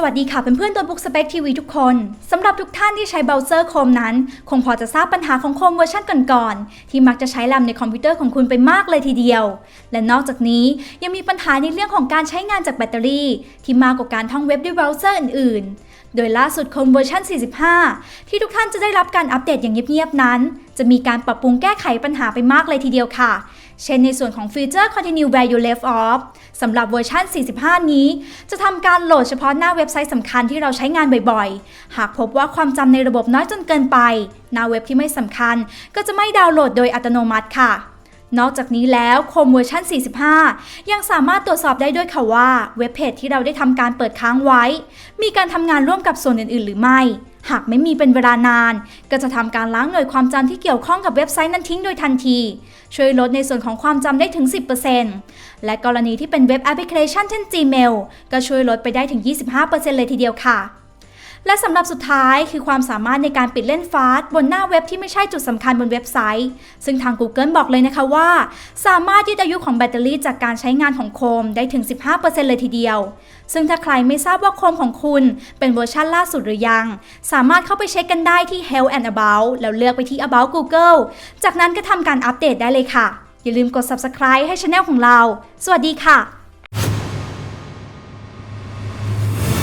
สวัสดีค่ะเพื่อนๆตัวบุ๊กสเป c ทีวีทุกคนสำหรับทุกท่านที่ใช้เบราว์เซอร์โคมนั้น คงพอจะทราบปัญหาของโคมเวอร์ชันก่อนๆ ที่มักจะใช้แรมในคอมพิวเตอร์ของคุณไปมากเลยทีเดียว และนอกจากนี้ยังมีปัญหาในเรื่องของการใช้งานจากแบตเตอรี่ ที่มากกว่าการท่องเว็บด้วยเบราว์เซอร์อื่นๆ โดยล่าสุดโคมเวอร์ชัน45 ที่ทุกท่านจะได้รับการอัปเดตอย่างเงียบๆนั้น จะมีการปรับปรุงแก้ไขปัญหาไปมากเลยทีเดียวค่ะ เช่นในส่วนของฟีเจอร์ Continue Where You Left Off สำหรับเวอร์ชัน 45 นี้ จะทำการโหลดเฉพาะหน้าเว็บไซต์สำคัญที่เราใช้งานบ่อยๆ หากพบว่าความจำในระบบน้อยจนเกินไป หน้าเว็บที่ไม่สำคัญ ก็จะไม่ดาวน์โหลดโดยอัตโนมัติค่ะ นอกจากนี้แล้วโคมเวอร์ชัน 45 ยังสามารถตรวจสอบได้ด้วยค่ะว่าเว็บเพจที่เราได้ทำการเปิดค้างไว้ มีการทำงานร่วมกับส่วนอื่นๆ หรือไม่ หากไม่มีเป็นเวลานาน ก็จะทำการล้างหน่วยความจำที่เกี่ยวข้องกับเว็บไซต์นั้นทิ้งโดยทันที ช่วยลดในส่วนของความจำได้ถึง 10%และกรณีที่เป็นเว็บแอปพลิเคชันเช่น Gmail ก็ช่วยลดไปได้ถึง 25%เลยทีเดียวค่ะ และสำหรับสุดท้ายคือความสามารถในการปิดเล่นฟาสบนหน้าเว็บที่ไม่ใช่จุดสำคัญบนเว็บไซต์ ซึ่งทาง Google บอกเลยนะคะว่า สามารถยืดอายุของแบตเตอรี่จากการใช้งานของโคมได้ถึง 15%เลยทีเดียว ซึ่งถ้าใครไม่ทราบว่าโคมของคุณเป็นเวอร์ชันล่าสุดหรือยัง สามารถเข้าไปเช็คกันได้ที่ Health and About แล้วเลือกไปที่ About Google จากนั้นก็ทำการอัปเดตได้เลยค่ะ อย่าลืมกด subscribe ให้ช anel ของเรา สวัสดีค่ะ